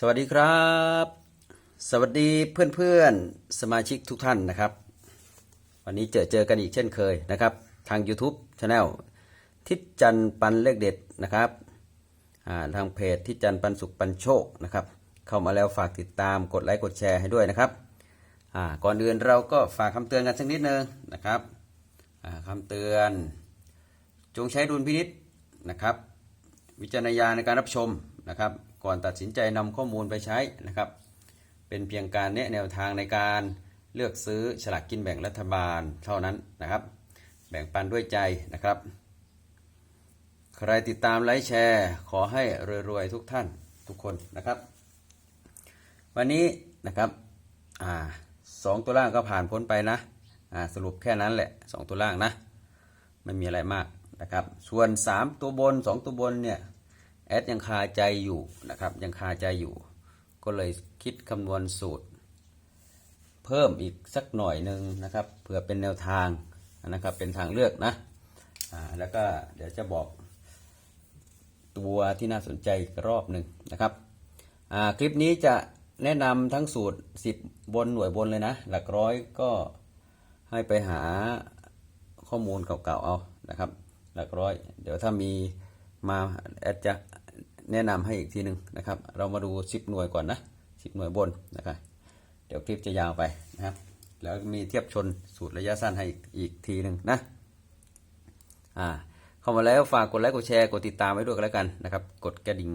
สวัสดีครับ สวัสดีเพื่อนๆสมาชิกทุกท่านนะครับ วันนี้เจอเจอกันอีกเช่นเคยนะครับ ทาง YouTube Channel ทิศจันปันเลขเด็ดนะครับทางเพจทิศจันปันสุขปันโชคนะครับ เข้ามาแล้วฝากติดตามกดไลค์กดแชร์ให้ด้วยนะครับก่อนอื่นเราก็ฝากคำเตือนกันสักนิดนึงนะครับคำเตือน จงใช้ดุลพินิษนะครับ วิจารณญาณในการรับชมนะครับก่อนตัดสินใจนำข้อมูลไปใช้นะครับ เป็นเพียงการแนะแนวทางในการเลือกซื้อฉลากกินแบ่งรัฐบาลเท่านั้นนะครับ แบ่งปันด้วยใจนะครับ ใครติดตามไลค์แชร์ ขอให้รวยๆทุกท่านทุกคนนะครับ วันนี้นะครับอ่าสองตัวล่างก็ผ่านพ้นไปนะอ่าสรุปแค่นั้นแหละสองตัวล่างนะไม่มีอะไรมากนะครับ ส่วน 3 ตัวบน 2 ตัวบนเนี่ย แอดยังคาใจอยู่นะครับ ยังคาใจอยู่ ก็เลยคิดคำนวณสูตร เพิ่มอีกสักหน่อยหนึ่งนะครับเพื่อเป็นแนวทางนะครับ เป็นทางเลือกนะอ่าแล้วก็เดี๋ยวจะบอกตัวที่น่าสนใจอีกรอบหนึ่งนะครับอ่าคลิปนี้จะแนะนำทั้งสูตร 10 บนหน่วยบนเลยนะ หลักร้อยก็ให้ไปหาข้อมูลเก่าๆเอานะครับ หลักร้อย เดี๋ยวถ้ามีมาแอดจะ แนะนำให้อีกทีหนึ่งนะครับ เรามาดู 10 หน่วยก่อนนะ10 หน่วยบนนะครับเดี๋ยวคลิปจะยาวไปนะครับ แล้วมีเทียบชนสูตรระยะสั้นให้อีกทีหนึ่งนะอ่าเข้ามาแล้วฝากกดไลค์กดแชร์กดติดตามไว้ด้วยกันแล้วกันนะครับ กดกระดิ่ง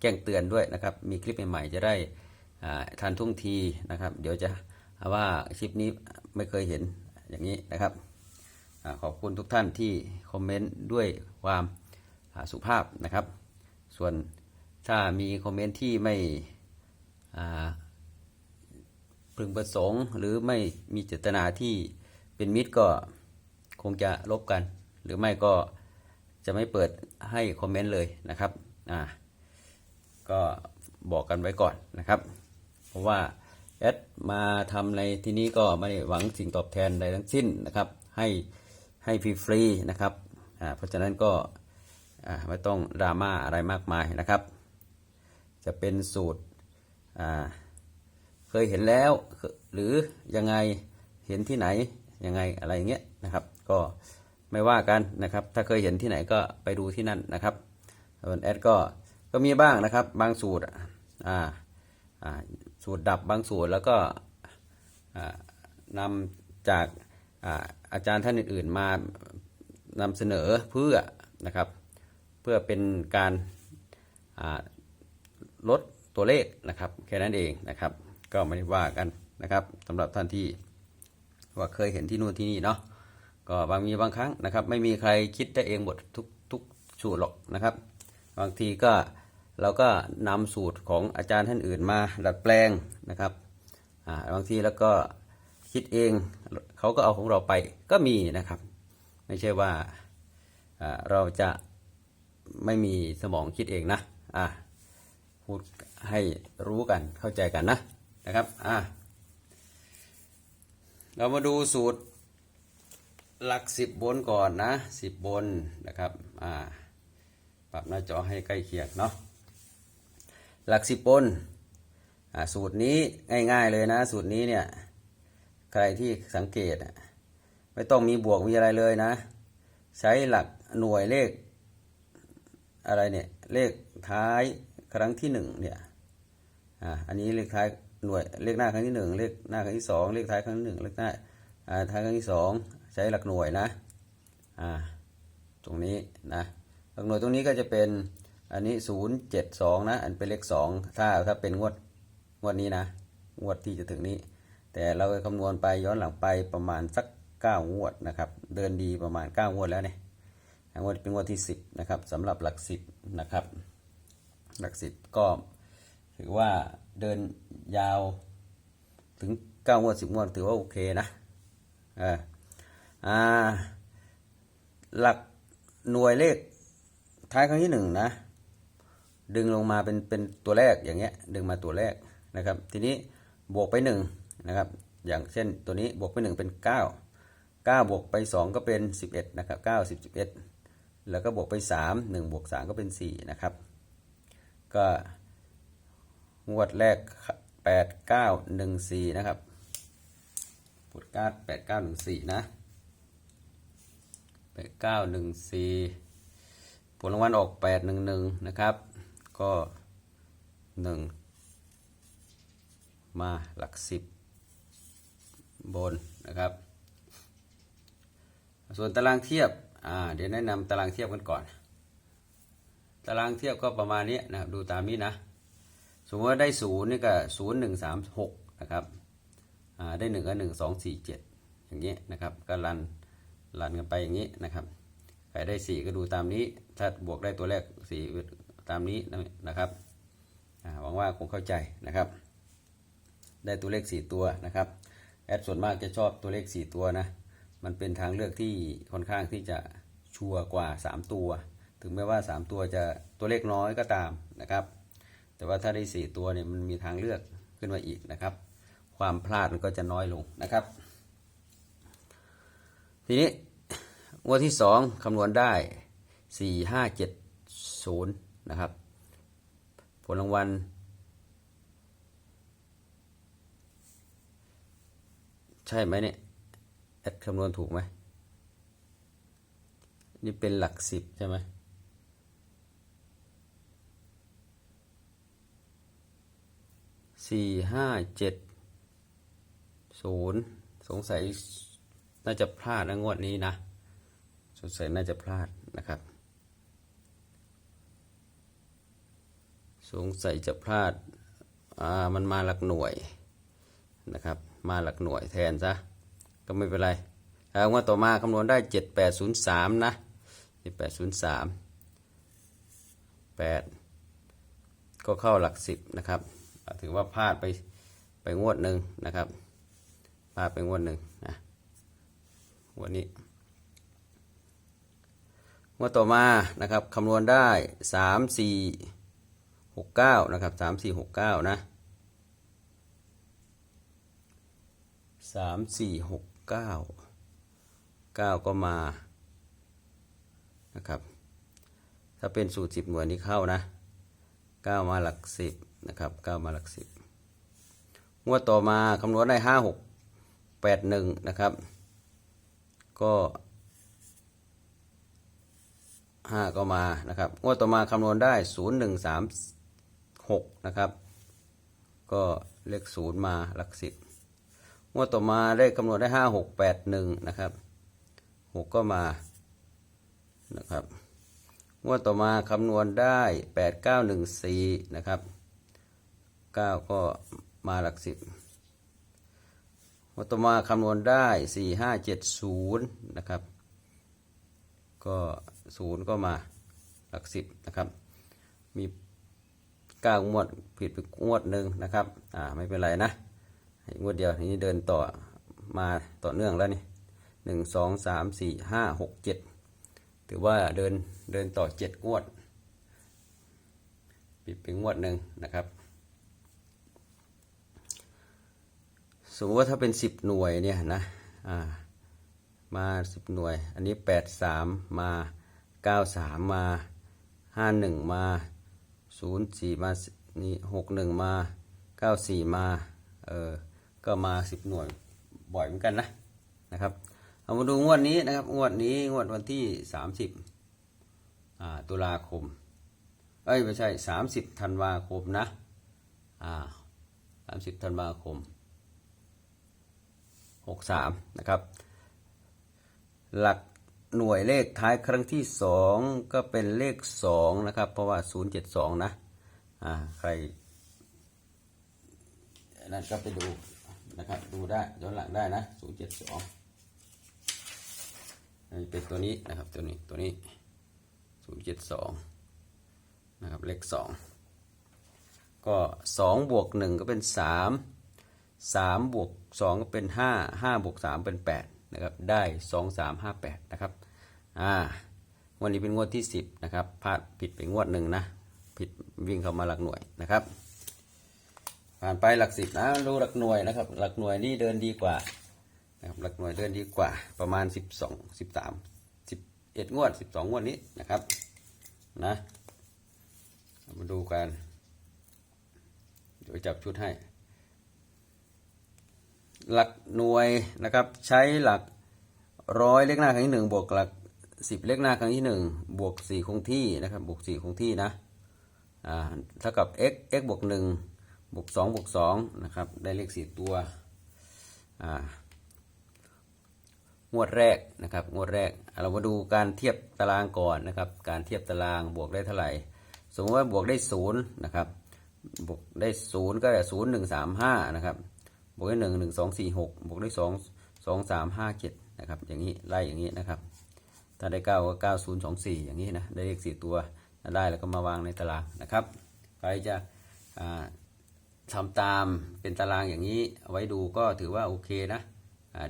แจ้งเตือนด้วยนะครับ มีคลิปใหม่ๆจะได้อ่าทันท่งทีนะครับ เดี๋ยวจะว่าคลิปนี้ไม่เคยเห็นอย่างนี้นะครับอขอบคุณทุกท่านที่คอมเมนต์ด้วยความสุภาพนะครับ ส่วนถ้ามีคอมเมนต์ที่ไม่พึงประสงค์ หรือไม่มีเจตนาที่เป็นมิตรก็คงจะลบกัน หรือไม่ก็จะไม่เปิดให้คอมเมนต์เลยนะครับอ่าก็บอกกันไว้ก่อนนะครับ เพราะว่าแอดมาทำในที่นี้ก็ไม่ได้หวังสิ่งตอบแทนใดทั้งสิ้นนะครับ ให้ให้ฟรีๆนะครับอ่าเพราะฉะนั้นก็ ไม่ต้องดราม่าอะไรมากมายนะครับ จะเป็นสูตรเคยเห็นแล้ว หรือยังไงเห็นที่ไหนยังไงอะไรเงี้ยนะครับ ก็ไม่ว่ากันนะครับ ถ้าเคยเห็นที่ไหนก็ไปดูที่นั่นนะครับส่วนแอดก็ก็มีบ้างนะครับ บางสูตรอ่าสูตรดับบางสูตรแล้วก็อ่านำจากอาอาจารย์ท่านอื่นๆมานำเสนอเพื่อนะครับ พื่อเป็นการาลดตัวเลขนะครับแค่นั้นเองนะครับ ก็ไม่ได้ว่ากันนะครับสำหรับท่านที่ว่าเคยเห็นที่นู่นที่นี่เนาะก็บางมีบางครั้งนะครับ ไม่มีใครคิดได้เองหมดทุกทุกสูตรหรอกนะครับ บางทีก็เราก็นำสูตรของอาจารย์ท่านอื่นมาดัดแปลงนะครับบางทีแล้วก็คิดเองเขาก็เอาของเราไปก็มีนะครับ ไม่ใช่ว่าเราจะ ไม่มีสมองคิดเองนะอ่าพูดให้รู้กันเข้าใจกันนะนะครับอ่าเรามาดูสูตรหลักสิบบนก่อนนะสิบบนนะครับอ่าปรับหน้าจอให้ใกล้เคียงเนาะหลักสิบบนอ่าสูตรนี้ง่ายๆเลยนะ สูตรนี้เนี่ยใครที่สังเกตอะไม่ต้องมีบวกมีอะไรเลยนะ ใช้หลักหน่วยเลข อะไรเนี่ยเลขท้ายครั้งที่หนึ่งเนี่ยอ่าอันนี้เลขท้ายหน่วยเลขหน้าครั้งที่หนึ่งเลขหน้าครั้งที่สองเลขท้ายครั้งที่หนึ่งเลขหน้าอ่าท้ายครั้งที่สองใช้หลักหน่วยนะอ่าตรงนี้นะหลักหน่วยตรงนี้ก็จะเป็นอันนี้ศูนย์เจ็ดสองนะอันเป็นเลขสองถ้าถ้าเป็นงวดงวดนี้นะงวดที่จะถึงนี้ แต่เราคำนวณไปย้อนหลังไปประมาณสักเก้างวดนะครับ เดินดีประมาณเก้างวดแล้วเนี่ย งวดเป็นงวดที่สิบนะครับสำหรับหลักสิบนะครับหลักสิบก็ถือว่าเดินยาวถึงเก้างวดสิบงวดถือว่าโอเคนะเอออ่าหลักหน่วยเลขท้ายครั้งที่หนึ่งนะดึงลงมาเป็นเป็นตัวแรกอย่างเงี้ยดึงมาตัวแรกนะครับ ทีนี้บวกไปหนึ่งนะครับอย่างเช่นตัวนี้บวกไปหนึ่งเป็นเก้าเก้าบวกไปสองก็เป็นสิบเอ็ดนะครับเก้าสิบสิบเอ็ด แล้วก็บวกไปสามหนึ่งบวกสามก็เป็นสี่นะครับ ก็งวดแรกแปดเก้าหนึ่งสี่นะครับปวดก้าแปดเก้าหนึ่งสี่นะแปดเก้าหนึ่งสี่ผลรางวัลออกแปดหนึ่งหนึ่งนะครับ ก็หนึ่งมาหลักสิบบนนะครับ ส่วนตารางเทียบ อ่าเดี๋ยวแนะนำตารางเทียบกันก่อน ตารางเทียบก็ประมาณนี้นะครับดูตามนี้นะ สมมติว่าได้ศูนย์นี่ก็ศูนย์หนึ่งสามหกนะครับอ่าได้หนึ่งก็หนึ่งสองสี่เจ็ดอย่างนี้นะครับก็รันรันกันไปอย่างนี้นะครับใครได้สี่ก็ดูตามนี้ ถ้าบวกได้ตัวแรกสี่ตามนี้นะครับหวังว่าคงเข้าใจนะครับ ได้ตัวเลขสี่ตัวนะครับแอดส่วนมากจะชอบตัวเลขสี่ตัวนะ มันเป็นทางเลือกที่ค่อนข้างที่จะชัวร์กว่า 3 ตัว ถึงแม้ว่า 3 ตัวจะตัวเลขน้อยก็ตามนะครับ แต่ว่าถ้าได้ 4 ตัวเนี่ยมันมีทางเลือกขึ้นมาอีกนะครับ ความพลาดมันก็จะน้อยลงนะครับ ทีนี้งวดที่ 2คำนวณได้ 4 5 7 0 นะครับ ผลรางวัลใช่ไหมเนี่ย ดคำนวณถูกไหมนี่เป็นหลักสิบใช่ไหมสี่ห้าเจ็ดศูนย์สงสัยน่าจะพลาดนะงวดนี้นะ สงสัยน่าจะพลาดนะครับ สงสัยจะพลาด อ่า มันมาหลักหน่วยนะครับ มาหลักหน่วยแทนซะ ก็ไม่เป็นไรแล้วงวดต่อมาคำนวณได้เจ็ดแปดศูนย์สามนะเจ็ดแปดศูนย์สามแปดก็เข้าหลักสิบนะครับ ถือว่าพลาดไปไปงวดหนึ่งนะครับพลาดไปงวดหนึ่งนะงวันนี้งวดต่อมานะครับคำนวณได้สามสี่หกเก้านะครับสามสี่หกเก้านะสาม สี่หกเก้าเก้าก็มานะครับ ถ้าเป็นสูตรสิบหน่วยนี้เข้านะเก้ามาหลักสิบนะครับเก้ามาหลักสิบงวดต่อมาคำนวณได้ห้าหกแปดหนึ่งนะครับ ก็ห้าก็มานะครับ งวดต่อมาคำนวณได้ศูนย์หนึ่งสามหกนะครับ ก็เลขศูนย์มาหลักสิบ งวดต่อมาได้คำนวณได้ห้าหกแปดหนึ่งนะครับหกก็มานะครับงวดต่อมาคำนวณได้แปดเก้าหนึ่งสี่นะครับเก้าก็มาหลักสิบงวดต่อมาคำนวณได้สี่ห้าเจ็ดศูนย์นะครับ ก็ศูนย์ก็มาหลักสิบนะครับ มีเก้างวดผิดไปงวดหนึ่งนะครับ อ่าไม่เป็นไรนะ งวดเดียวทีนี้เดินต่อมาต่อเนื่องแล้วนี่หนึ่งสองสามสี่ห้าหกเจ็ดถือว่าเดินเดินต่อเจ็ดงวดปิดเป็นงวดหนึ่งนะครับ สมมติว่าถ้าเป็นสิบหน่วยเนี่ยนะอ่ามาสิบหน่วย อันนี้แปดสามมาเก้าสามมาห้าหนึ่งมาศูนย์สี่มานี่หกหนึ่งมาเก้าสี่มาเออ ก็มาสิบหน่วยบ่อยเหมือนกันนะนะครับเอามาดูงวดนี้นะครับงวดนี้งวดวันที่สามสิบตุลาคมเอ้ยไม่ใช่สามสิบธันวาคมนะอ่าสามสิบธันวาคมหกสามนะครับ หลักหน่วยเลขท้ายครั้งที่สองก็เป็นเลขสองนะครับ เพราะว่าศูนย์เจ็ดสองนะอ่าใครนั่นก็ไปดู นะครับ ดูได้ย้อนหลังได้นะศูนย์เจ็ดสองเป็นตัวนี้นะครับตัวนี้ตัวนี้ศูนย์เจ็ดสองนะครับเลขสองก็สองบวกหนึ่งก็เป็นสามสามบวกสองก็เป็นห้าห้าบวกสามเป็นแปดนะครับได้สองสามห้าแปดนะครับอ่าวันนี้เป็นงวดที่สิบนะครับพลาดผิดไปงวดหนึ่งนะผิดวิ่งเข้ามาหลักหน่วยนะครับ ผ่านไปหลักสิบนะดูหลักหน่วยนะครับ หลักหน่วยนี่เดินดีกว่านะครับหลักหน่วยเดินดีกว่าประมาณสิบสองสิบสามสิบเอ็ดงวดสิบสองงวดนี้นะครับนะมาดูกันเดี๋ยวจับชุดให้ หลักหน่วยนะครับ ใช้หลักร้อยเลขหน้าครั้งที่หนึ่งบวกหลักสิบเลขหน้าครั้งที่หนึ่งบวกสี่คงที่นะครับบวกสี่คงที่นะอ่าเท่ากับ x x บวกหนึ่ง บวกสองบวกสองนะครับ ได้เลขสี่ตัวงวดแรกนะครับ งวดแรก เรามาดูการเทียบตารางก่อนนะครับ การเทียบตารางบวกได้เท่าไหร่ สมมติว่าบวกได้ศูนย์นะครับ บวกได้ศูนย์ก็ได้ศูนย์หนึ่งสามห้านะครับ บวกได้หนึ่งหนึ่งสองสี่หกบวกได้สองสองสามห้าเจ็ดนะครับ อย่างนี้ไล่อย่างนี้นะครับ ถ้าได้เก้าก็เก้าศูนย์สองสี่อย่างนี้นะ ได้เลขสี่ตัวถ้าได้แล้วก็มาวางในตารางนะครับ ใครจะ ทำตามเป็นตารางอย่างนี้เอาไว้ดูก็ถือว่าโอเคนะ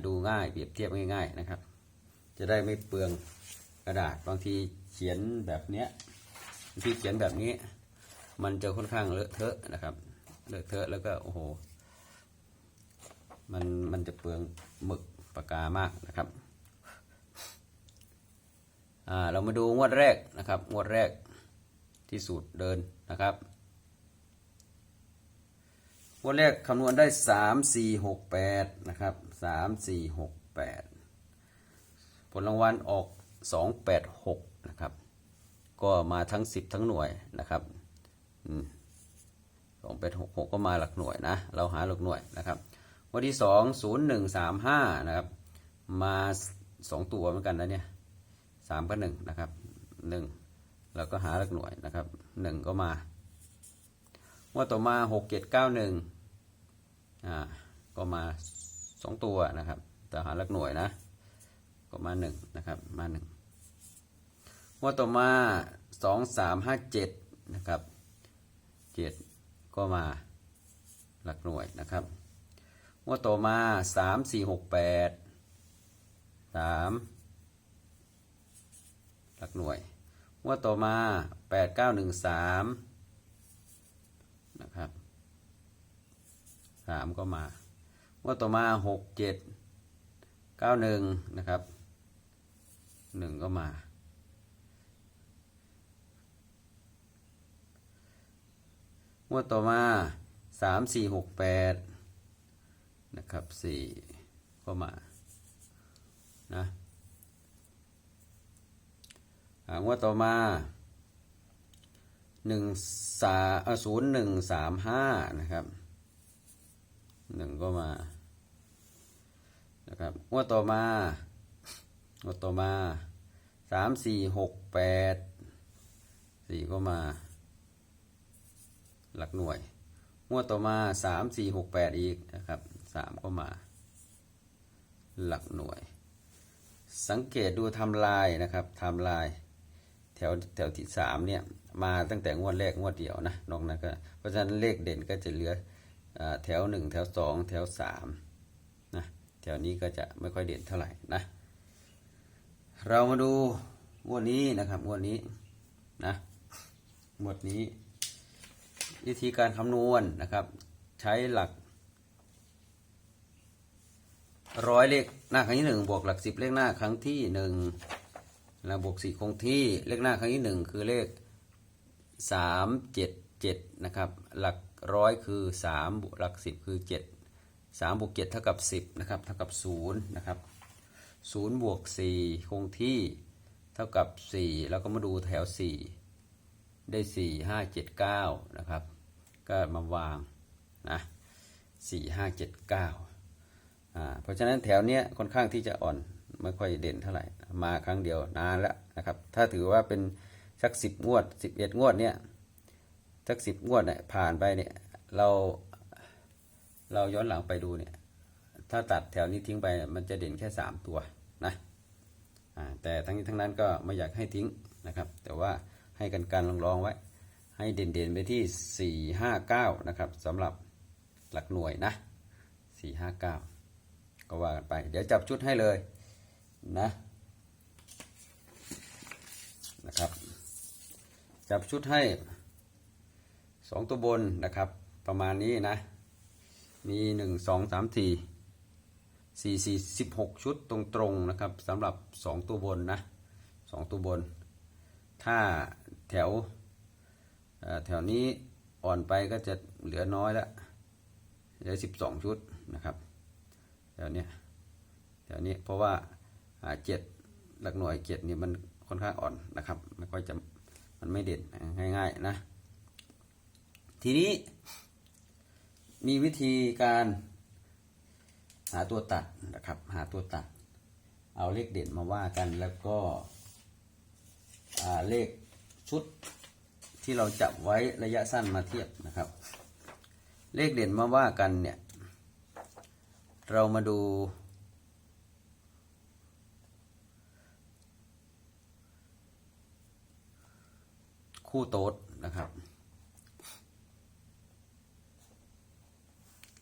ดูง่ายเปรียบเทียบง่าย ๆนะครับ จะได้ไม่เปลืองกระดาษบางทีเขียนแบบเนี้ยบางทีเขียนแบบนี้ มันจะค่อนข้างเลอะเทอะนะครับเลอะเทอะแล้วก็โอ้โหมันมันจะเปลืองหมึกปากกามากนะครับเรามาดูงวดแรกนะครับ งวดแรกที่สูตรเดินนะครับ งวดแรกคำนวณได้สามสี่หกแปดนะครับสามสี่หกแปดผลรางวัลออกสองแปดหกนะครับ ก็มาทั้งสิบทั้งหน่วยนะครับสองแปดหกหกก็มาหลักหน่วยนะ เราหาหลักหน่วยนะครับ วันที่สองศูนย์หนึ่งสามห้านะครับ มาสองตัวเหมือนกันนะเนี่ยสามก็หนึ่งนะครับหนึ่งเราก็หาหลักหน่วยนะครับหนึ่งก็มา ว่าต่อมาหกเจ็ดเก้าหนึ่งอ่าก็มาสองตัวนะครับแต่หาหลักหน่วยนะ ก็มาหนึ่งนะครับมาหนึ่งว่าต่อมาสองสามห้าเจ็ดนะครับเจ็ดก็มาหลักหน่วยนะครับว่าต่อมาสามสี่หกแปดสามหลักหน่วยงวดต่อมาแปดเก้าหนึ่งสาม นะครับสามก็มางวดต่อมาหกเจ็ดเก้าหนึ่งนะครับหนึ่งก็มางวดต่อมาสามสี่หกแปดนะครับสี่ก็มานะงวดต่อมา หนึ่งสาศูนย์หนึ่งสามห้านะครับหนึ่งก็มานะครับงวดต่อมางวดต่อมาสามสี่หกแปดสี่ก็มา หลักหน่วยงวดต่อมาสามสี่หกแปดอีกนะครับสามก็มา หลักหน่วย สังเกตดูทำลายนะครับทำลายแถวแถวที่สามเนี่ย มาตั้งแต่งวดแรกงวดเดียวนะนอกนั้นก็เพราะฉะนั้นเลขเด่นก็จะเหลืออแถวหนึ่งแถวสองแถวสามนะแถวนี้ก็จะไม่ค่อยเด่นเท่าไหร่นะเรามาดูงวดนี้นะครับงวดนี้นะงวดนี้ วิธีการคำนวณนะครับ ใช้หลักร้อยเลขหน้าครั้งที่หนึ่งบวกหลักสิบเลขหน้าครั้งที่หนึ่งแล้วบวกสี่คงที่เลขหน้าครั้งที่หนึ่งคือเลข สามเจ็ดเจ็ดนะครับหลักร้อยคือสามบวกหลักสิบคือเจ็ดสามบวกเจ็ดเท่ากับสิบนะครับเท่ากับศูนย์นะครับศูนย์บวกสี่คงที่เท่ากับสี่แล้วก็มาดูแถวสี่ได้สี่ห้าเจ็ดเก้านะครับก็มาวางนะสี่ห้าเจ็ดเก้าอ่าเพราะฉะนั้นแถวเนี้ยค่อนข้างที่จะอ่อนไม่ค่อยเด่นเท่าไหร่มาครั้งเดียวนานแล้วนะครับถ้าถือว่าเป็น สักสิบงวดสิบเอ็ดงวดเนี่ยสักสิบงวดเนี่ยผ่านไปเนี่ยเราเราย้อนหลังไปดูเนี่ยถ้าตัดแถวนี้ทิ้งไปมันจะเด่นแค่สามตัวนะแต่ทั้งนี้ทั้งนั้นก็ไม่อยากให้ทิ้งนะครับ แต่ว่าให้กันการลองๆไว้ ให้เด่นๆไปที่สี่ห้าเก้านะครับสำหรับหลักหน่วยนะสี่ห้าเก้าก็ว่ากันไป เดี๋ยวจับชุดให้เลยนะนะครับ จับชุดให้สองตัวบนนะครับ ประมาณนี้นะ มีหนึ่งสองสามสี่สี่สี่สิบหกชุดตรงๆนะครับสำหรับสองตัวบนนะสองตัวบน ถ้าแถวแถวนี้อ่อนไปก็จะเหลือน้อยแล้วเหลือสิบสองชุดนะครับแถวเนี้ยแถวนี้เพราะว่าอ่าเจ็ดหลักหน่วยเจ็ดนี่มันค่อนข้างอ่อนนะครับไม่ค่อยจะ มันไม่เด่นง่ายๆนะ ทีนี้ มีวิธีการหาตัวตัดนะครับ หาตัวตัด เอาเลขเด่นมาว่ากันแล้วก็เลขชุดที่เราจับไว้ระยะสั้นมาเทียบนะครับ เลขเด่นมาว่ากันเนี่ย เรามาดู คู่โต๊ดนะครับ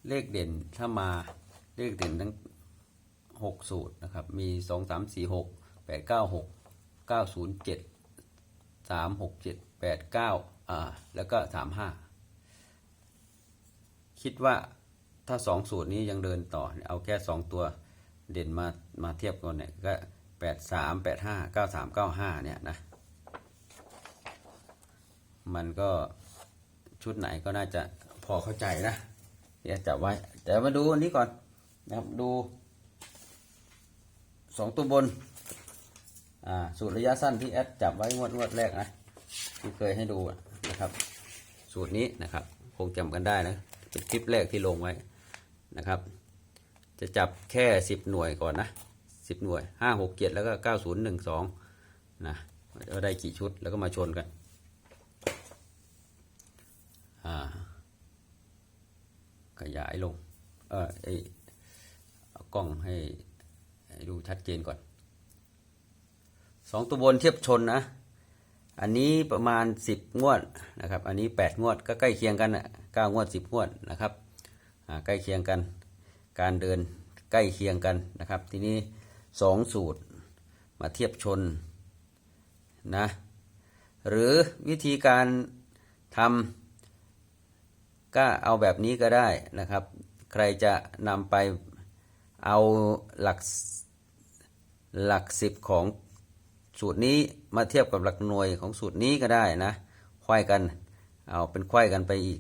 เลขเด่นถ้ามาเลขเด่นทั้งหกสูตรนะครับ มีสองสามสี่หกแปดเก้าหกเก้าศูนย์เจ็ดสามหกเจ็ดแปดเก้าอ่าแล้วก็สามห้าคิดว่าถ้าสองสูตรนี้ยังเดินต่อ เอาแค่สองตัวเด่นมามาเทียบกันเนี่ยก็แปดสามแปดห้าเก้าสามเก้าห้าเนี่ยนะ มันก็ชุดไหนก็น่าจะพอเข้าใจนะเดี๋ยวจับไว้ แต่มาดูอันนี้ก่อนนะครับดูสองตัวบน อ่า สูตรระยะสั้นที่แอดจับไว้งวดงวดแรกนะ ที่เคยให้ดูนะครับ สูตรนี้นะครับ คงจำกันได้นะ เป็นคลิปแรกที่ลงไว้นะครับ จะจับแค่สิบหน่วยก่อนนะสิบหน่วยห้าหกเจ็ดแล้วก็เก้าศูนย์หนึ่งสองนะว่าได้กี่ชุดแล้วก็มาชนกัน ขยายลง เออไอเอากล้องให้ให้ดูชัดเจนก่อนสองตัวบนเทียบชนนะ อันนี้ประมาณสิบงวดนะครับ อันนี้แปดงวดก็ใกล้เคียงกันนะเก้างวดสิบงวดนะครับอ่าใกล้เคียงกัน การเดินใกล้เคียงกันนะครับ ทีนี้สองสูตรมาเทียบชนนะ หรือวิธีการทำ ก็เอาแบบนี้ก็ได้นะครับ ใครจะนำไปเอาหลักหลักสิบของสูตรนี้มาเทียบกับหลักหน่วยของสูตรนี้ก็ได้นะควายกันเอาเป็นควายกันไปอีก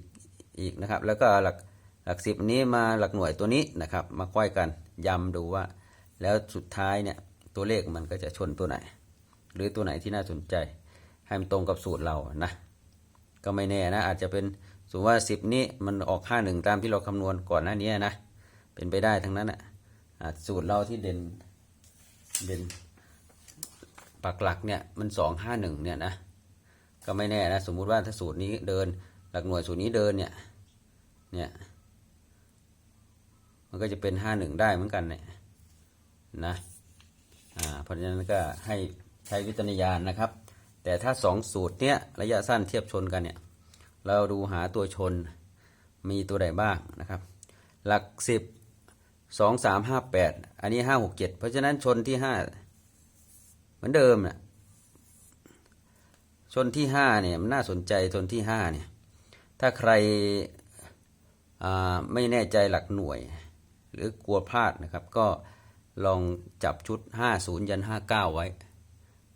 อีกนะครับ แล้วก็หลักหลักสิบนี้มาหลักหน่วยตัวนี้นะครับ มาควายกันย้ำดูว่า แล้วสุดท้ายเนี่ยตัวเลขมันก็จะชนตัวไหน หรือตัวไหนที่น่าสนใจ ให้มันตรงกับสูตรเรานะ ก็ไม่แน่นะอาจจะเป็น สมมติว่าสิบนี้มันออกห้าหนึ่งตามที่เราคำนวณก่อนหน้านี้นะ เป็นไปได้ทั้งนั้นอะอะสูตรเราที่เด่นเด่นปักหลักเนี่ยมันสองห้าหนึ่งเนี่ยนะ ก็ไม่แน่นะ สมมุติว่าถ้าสูตรนี้เดินหลักหน่วยสูตรนี้เดินเนี่ย เนี่ย มันก็จะเป็นห้าหนึ่งได้เหมือนกันเนี่ยนะ อ่า เพราะฉะนั้นก็ให้ใช้วิจารณญาณนะครับ แต่ถ้าสองสูตรเนี้ยระยะสั้นเทียบชนกันเนี่ย เราดูหาตัวชนมีตัวใดบ้างนะครับ หลักสิบสองสามห้าแปดอันนี้ห้าหกเจ็ดเพราะฉะนั้นชนที่ห้าเหมือนเดิมนะชนที่ห้าเนี่ยมันน่าสนใจชนที่ห้าเนี่ย ถ้าใครไม่แน่ใจหลักหน่วย หรือกลัวพลาดนะครับ ก็ลองจับชุด 50 ยัน 59 ไว้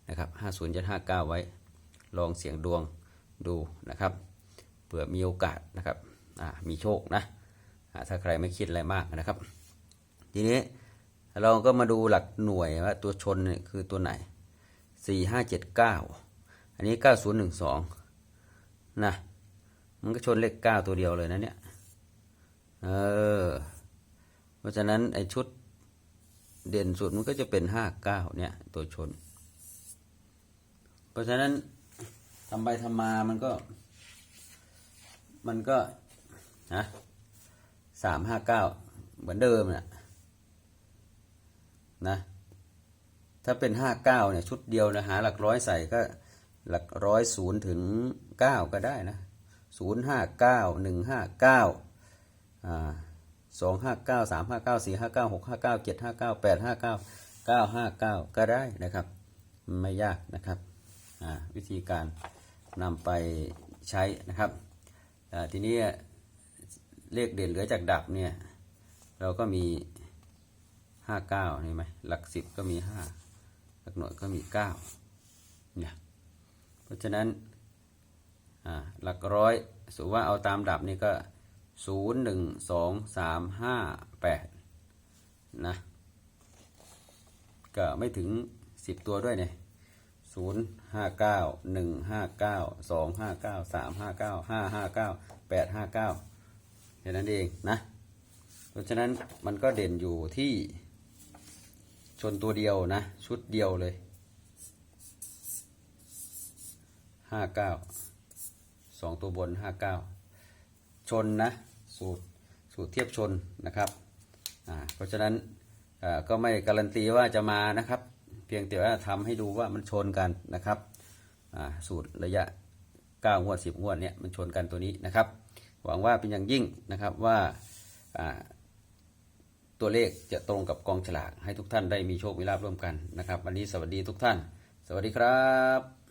นะครับ 50 ยัน 59 ไว้ ลองเสียงดวงดูนะครับ ผื่อมีโอกาสนะครับอ่ามีโชคนะอ่าถ้าใครไม่คิดอะไรมากนะครับ ทีนี้เราก็มาดูหลักหน่วยว่าตัวชนเนี่ยคือตัวไหน 4579 อันนี้ 9012นะมันก็ชนเลข 9 ตัวเดียวเลยนะเนี่ยเออเพราะฉะนั้นไอ้ชุดเด่นสุดมันก็จะเป็นห้าก้าเนี่ยตัวชน เพราะฉะนั้นทำไปทำมามันก็ มันก็นะสามห้าเก้าเหมือนเดิมนะนะ ถ้าเป็นห้าเก้าเนี่ยชุดเดียวนะหาหลักร้อยใส่ก็หลักร้อยศูนย์ถึงเก้าก็ได้นะศูนย์ห้าเก้าหนึ่งห้าเก้าอ่าสองห้าเก้าสามห้าเก้าสี่ห้าเก้าหกห้าเก้าเจ็ดห้าเก้าแปดห้าเก้าเก้าห้าเก้าก็ได้นะครับ ไม่ยากนะครับอ่าวิธีการนำไปใช้นะครับ ทีนี้เลขเด่นเหลือจากดับเนี่ย เราก็มีห้าเก้าเห็นไหมหลักสิบก็มีห้าหลักหน่วยก็มีเก้าเนี่ยเพราะฉะนั้นหลักร้อยสมมติว่าเอาตามดับนี่ก็ศูนย์หนึ่งสองสามห้าแปดนะก็ไม่ถึงสิบตัวด้วยเนี่ยศูนย์ ห้าเก้าหนึ่งห้าเก้าสองห้าเก้าสามห้าเก้าห้าห้าเก้าแปดห้าเก้าแค่นั้นเองนะ เพราะฉะนั้นมันก็เด่นอยู่ที่ชนตัวเดียวนะ ชุดเดียวเลยห้าเก้าสองตัวบนห้าเก้าชนนะ สูตรสูตรเทียบชนนะครับอ่าเพราะฉะนั้นก็ไม่การันตีว่าจะมานะครับ เพียงแต่ว่าทำให้ดูว่ามันชนกันนะครับสูตรระยะ 9 งวด 10 งวดเนี่ยมันชนกันตัวนี้นะครับ หวังว่าเป็นอย่างยิ่งนะครับว่าอ่าตัวเลขจะตรงกับกองฉลากให้ทุกท่านได้มีโชคมีลาภร่วมกันนะครับ วันนี้สวัสดีทุกท่าน สวัสดีครับ